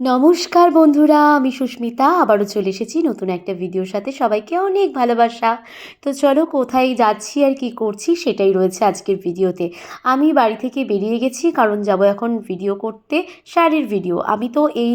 নমস্কার বন্ধুরা, আমি সুস্মিতা, আবারও চলে এসেছি নতুন একটা ভিডিওর সাথে। সবাইকে অনেক ভালোবাসা। তো চলো, কোথায় যাচ্ছি আর কি করছি সেটাই রয়েছে আজকের ভিডিওতে আমি বাড়ি থেকে বেরিয়ে গেছি, কারণ যাব এখন ভিডিও করতে, শাড়ির ভিডিও আমি তো এই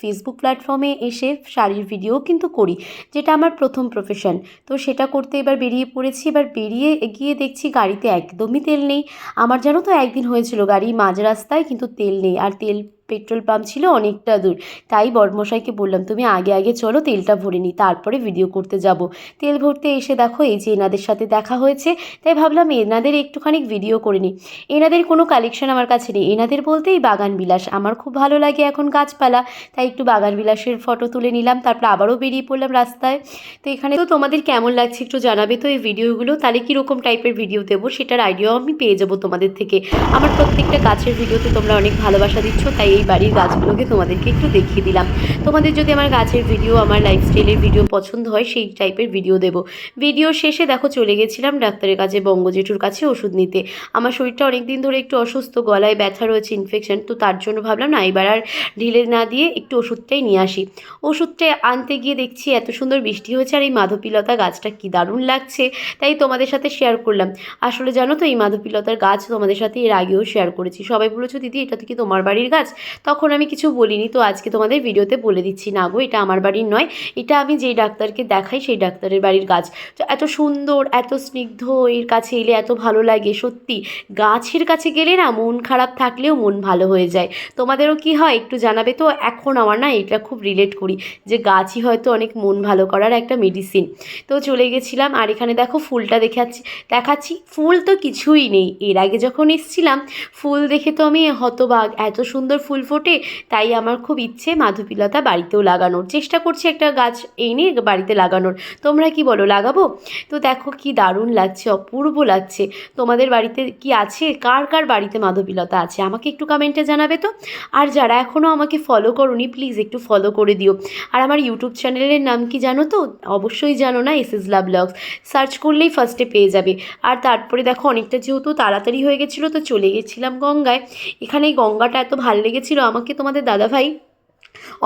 ফেসবুক প্ল্যাটফর্মে এসে শাড়ির ভিডিও কিন্তু করি, যেটা আমার প্রথম প্রফেশন তো সেটা করতে এবার বেরিয়ে পড়েছি। এবার বেরিয়ে গিয়ে দেখছি গাড়িতে একদমই তেল নেই। আমার জানো তো একদিন হয়েছিল গাড়ি মাঝ রাস্তায় কিন্তু তেল নেই, আর তেল পেট্রোল পাম্প ছিল অনেকটা দূর। তাই বড়মশাইকে বললাম, তুমি আগে আগে চলো, তেলটা ভরে নিই, তারপরে ভিডিও করতে যাব। তেল ভরতে এসে দেখো, এই যে এনাদের সাথে দেখা হয়েছে, তাই ভাবলাম এনাদের একটুখানি ভিডিও করে নিই। এনাদের কোনো কালেকশন আমার কাছে নেই। এনাদের বলতেই বাগান বিলাস। আমার খুব ভালো লাগে এখন গাছপালা, তাই একটু বাগান বিলাসের ফটো তুলে নিলাম, তারপর আবারও বেরিয়ে পড়লাম রাস্তায়। তো এখানে তো তোমাদের কেমন লাগছে একটু জানাবে তো এই ভিডিওগুলো তাহলে কীরকম টাইপের ভিডিও দেবো? সেটার আইডিয়াও আমি পেয়ে যাব তোমাদের থেকে। আমার প্রত্যেকটা গাছের ভিডিওতে তোমরা অনেক ভালোবাসা দিচ্ছ, তাই এই বাড়ির গাছগুলোকে তোমাদেরকে একটু দেখিয়ে দিলাম। তোমাদের যদি আমার গাছের ভিডিও আমার লাইফস্টাইলের ভিডিও পছন্দ হয়, সেই টাইপের ভিডিও দেবো। ভিডিও শেষে দেখো চলে গেছিলাম ডাক্তারের কাছে, বঙ্গজেঠুর কাছে ওষুধ নিতে। আমার শরীরটা অনেক দিন ধরে একটু অসুস্থ, গলায় ব্যথা রয়েছে ইনফেকশন তো তার জন্য ভাবলাম না, এবার আর ঢিলে না দিয়ে একটু ওষুধটাই নিয়ে আসি। ওষুধটা আনতে গিয়ে দেখছি এত সুন্দর বৃষ্টি হয়েছে, আর এই মাধবীলতা গাছটা কি দারুণ লাগছে। তাই তোমাদের সাথে শেয়ার করলাম। আসলে জানো তো, এই মাধবীলতার গাছ তোমাদের সাথে এর আগেও শেয়ার করেছি। সবাই বলেছ, দিদি, এটা তো কি তোমার বাড়ির গাছ? তখন আমি কিছু বলিনি। তো আজকে তোমাদের ভিডিওতে বলে দিচ্ছি, না গো, এটা আমার বাড়ির নয়। এটা আমি যেই ডাক্তারকে দেখাই, সেই ডাক্তারের বাড়ির গাছ। তো এত সুন্দর, এত স্নিগ্ধ, এর কাছে এলে এত ভালো লাগে, সত্যি। গাছের কাছে গেলে না মন খারাপ থাকলেও মন ভালো হয়ে যায়। তোমাদেরও কি হয় একটু জানাবে? তো এখন আমার না এটা খুব রিলেট করি, যে গাছই হয়তো অনেক মন ভালো করার একটা মেডিসিন তো চলে গেছিলাম, আর এখানে দেখো ফুলটা দেখাচ্ছি দেখাচ্ছি। ফুল তো কিছুই নেই। এর আগে যখন এসছিলাম, ফুল দেখে তো আমি হতবাগ এত সুন্দর ফুল ফোটে। তাই আমার খুব ইচ্ছে মাধবীলতা বাড়িতেও লাগানোর। চেষ্টা করছি একটা গাছ এনে বাড়িতে লাগানোর। তোমরা কি বলো, লাগাবো? তো দেখো কি দারুণ লাগছে, অপূর্ব লাগছে। তোমাদের বাড়িতে কি আছে? কার কার বাড়িতে মাধবীলতা আছে? আমাকে একটু কমেন্টে জানাবে তো? আর যারা এখনও আমাকে ফলো করোনি প্লিজ একটু ফলো করে দিও। আর আমার ইউটিউব চ্যানেলের নাম কি জানো তো? অবশ্যই জানো না S S love blogs search করলেই ফার্স্টে পেয়ে যাবে। আর তারপরে দেখো, অনেকটা যেহেতু তাড়াতাড়ি হয়ে গেছিল, তো চলে গেছিলাম গঙ্গায়। এখানে গঙ্গাটা এত ভালো লেগেছিলো আমাকে তোমাদের দাদাভাই?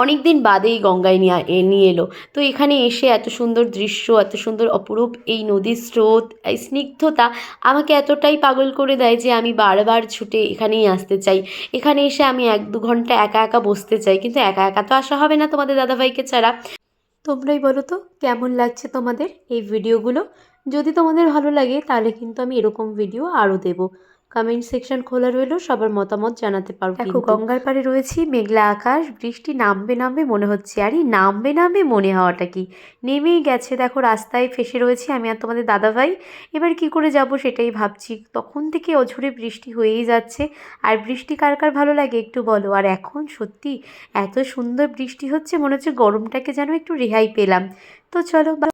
অনেক দিন বাদেই গঙ্গায় নিয়ে নিয়ে এলো। তো এখানে এসে এত সুন্দর দৃশ্য, এত সুন্দর অপরূপ এই নদীর স্রোত, এই স্নিগ্ধতা আমাকে এতটাই পাগল করে দেয় যে আমি বারবার ছুটে এখানেই আসতে চাই। এখানে এসে আমি এক দু ঘণ্টা একা একা বসতে চাই, কিন্তু একা একা তো আসা হবে না তোমাদের দাদাভাইকে ছাড়া। তোমরাই বলো তো, কেমন লাগছে তোমাদের এই ভিডিওগুলো? যদি তোমাদের ভালো লাগে তাহলে কিন্তু আমি এরকম ভিডিও আরও দেবো। কমেন্ট সেকশন খোলা রইল সবার মতামত জানাতে পারব দেখো গঙ্গার পাড়ে রয়েছি মেঘলা আকাশ বৃষ্টি নামবে নামবে মনে হচ্ছে। আরে নামবে নামবে মনে হওয়াটা কি? নেমেই গেছে দেখো রাস্তায় ফেসে রয়েছি আমি আর তোমাদের দাদাভাই। এবার কি করে যাব সেটাই ভাবছি। তখন থেকে অঝরে বৃষ্টি হয়েই যাচ্ছে। আর বৃষ্টি কার কার ভালো লাগে একটু বলো? আর এখন সত্যি এত সুন্দর বৃষ্টি হচ্ছে মনে হচ্ছে গরমটাকে যেন একটু রেহাই পেলাম। তো চলো বা